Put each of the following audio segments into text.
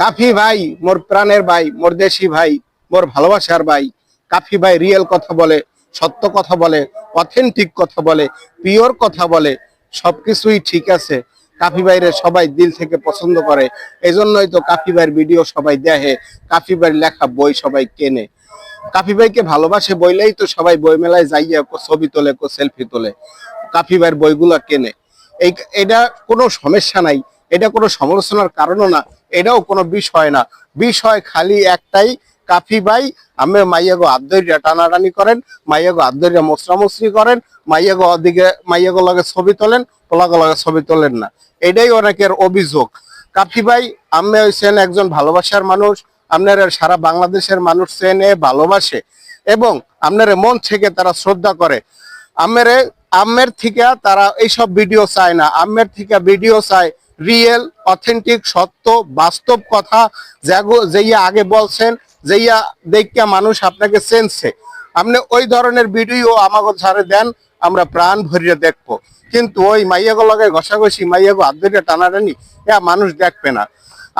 কাফি ভাই, মোর প্রাণের ভাই, মোর দেশি ভাই, মোর ভালোবাসার ভাই। কাফি ভাই রিয়েল কথা বলে, সত্য কথা বলে অথেন্টিক কথা বলে পিওর কথা বলে, সবকিছুই ঠিক আছে। কাফি ভাইরে সবাই দিল থেকে পছন্দ করে এই জন্যই তো কাফি ভাইয়ের ভিডিও সবাই দেখে, কাফি ভাইয়ের লেখা বই সবাই কেনে। কাফি ভাইকে ভালোবাসে বইলেই তো সবাই বই মেলায় যাইয়া কো ছবি তোলে, কো সেলফি তোলে। কাফি ভাইয়ের বইগুলো কেনে। এই, এটা কোনো সমস্যা নাই, এটা কোনো সমালোচনার কারণও না এটাও কোনো বিষয় না। বিষয় খালি একটাই, কাফি ভাই আমি মাইয়াগো আদ্দরিয়া টানাটানি করেন মাইয়াগো আদ্দরিয়া মশরামশরি করেন মাইয়াগো ওদিকে মাইয়াগো লগে ছবি তোলেন, পোলাগো লগে ছবি তোলেন না। এটাই অনেকের অভিযোগ। কাফি ভাই আমি হইছেন একজন ভালোবাসার মানুষ, আপনারা সারা বাংলাদেশের মানুষ চেনে, ভালোবাসে এবং আপনারা মন থেকে তারা শ্রদ্ধা করে। আমেরে, আমের থেকে তারা এইসব ভিডিও চায় না। আমের থেকে ভিডিও চায় রিয়েল অথেন্টিক সত্য, বাস্তব কথা যেইয়া আগে বলছেন, যেইয়া দেখা মানুষ আপনাকে চেনছে। আপনি ওই ধরনের ভিডিও আমাকে ছাড়ে দেন, আমরা প্রাণ ভরিয়ে দেখব। কিন্তু ওই মাইয়াগো লগে ঘষাঘষি, মাইয়াগো হাত টানাটানি, এ মানুষ দেখবে না।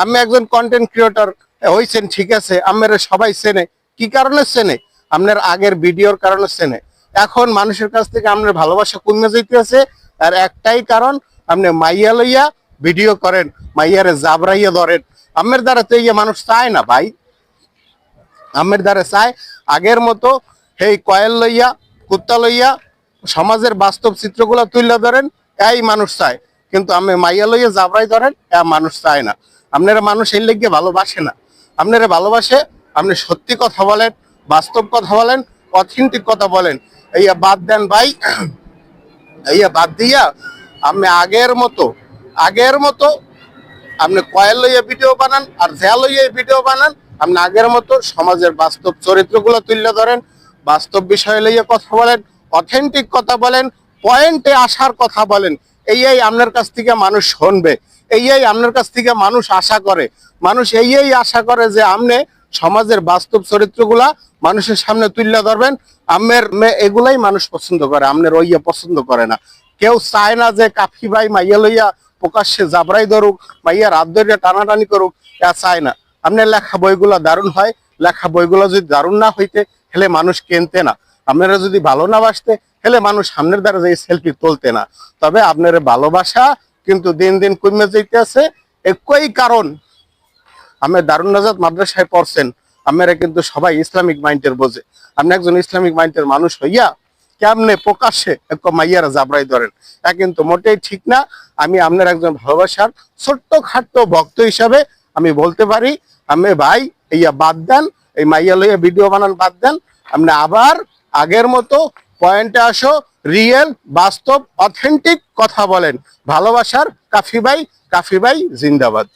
আমি একজন কন্টেন্ট ক্রিয়েটর হয়েছেন ঠিক আছে আমরা সবাই চেনে। কি কারণে চেনে? আপনার আগের ভিডিওর কারণে চেনে। এখন মানুষের কাছ থেকে আপনার ভালোবাসা কমে যাইতেছে। আর একটাই কারণ, আপনি মাইয়া লইয়া ভিডিও করেন, মাইয়ারে জাবরাইয়া ধরেন। আমের দ্বারা তো ইয়ে মানুষ চায় না ভাই। আমের দ্বারা চায়। আগের মতো এই কয়েল লইয়া, কুত্তা লইয়া, সমাজের বাস্তব চিত্রগুলো তুলে ধরেন, এই মানুষ চায়। কিন্তু আমি মাইয়া লইয়া জাবরাই ধরেন, এ মানুষ চায় না। আপনারা মানুষ এই লেগে ভালোবাসে না। আপনারা ভালোবাসে, আপনি সত্যি কথা বলেন, বাস্তব কথা বলেন, অথেন্টিক কথা বলেন। এইয়া বাদ দেন ভাই। এইয়া বাদ দিয়া আপনি আগের মতো আগের মতো আপনি কয়েল লইয়া ভিডিও বানান আর ঝ্যা লইয়া ভিডিও বানান, আপনি আগের মতো সমাজের বাস্তব চরিত্রগুলো তুলে ধরেন, বাস্তব বিষয় লইয়া কথা বলেন অথেন্টিক কথা বলেন পয়েন্টে আসার কথা বলেন। এই আপনার কাছ থেকে মানুষ শুনবে এই আপনার কাছ থেকে মানুষ আশা করে। মানুষ এই আশা করে যে আপনি সমাজের বাস্তব চরিত্রগুলা মানুষের সামনে তুলে ধরবেন। আমের এগুলাই মানুষ পছন্দ করে আমনের ওইয়া পছন্দ করে না। কেউ চায় না যে কাফি ভাই মাইয়া লইয়া প্রকাশ্যে জাবরাই ধরুক মাইয়া রাত ধরে টানাটানি করুক তা চায় না। আপনার লেখা বইগুলো দারুণ হয়, লেখা বইগুলো যদি দারুণ না হইতে, হেলে মানুষ কিনতে না। আপনারা যদি ভালো না বাসতে, হেলে মানুষ সামনের দ্বারা যে সেলফি তুলতে না। তবে আপনার ভালোবাসা কিন্তু দিন দিন কমে যাইতে আছে একই কারণ আমি দারুণ নাজাদ মাদ্রাসায় পড়ছেন আমরা কিন্তু সবাই ইসলামিক মাইন্ডের বোঝে। আপনি একজন ইসলামিক মাইন্ডের মানুষ হইয়া কেমনে প্রকাশ্যে এক মাইয়ারা জাবরাই ধরেন? তা কিন্তু মোটেই ঠিক না। আমি আপনার একজন ভালোবাসার ছোট্ট খাট্ট ভক্ত হিসাবে আমি বলতে পারি, আমি ভাই, ইয়া বাদ দেন, এই মাইয়া লইয়া ভিডিও বানান বাদ দেন। আপনি আবার আগের মতো পয়েন্টে আসো, রিয়েল, বাস্তব, অথেন্টিক কথা বলেন। ভালোবাসার কাফি ভাই কাফি ভাই, জিন্দাবাদ।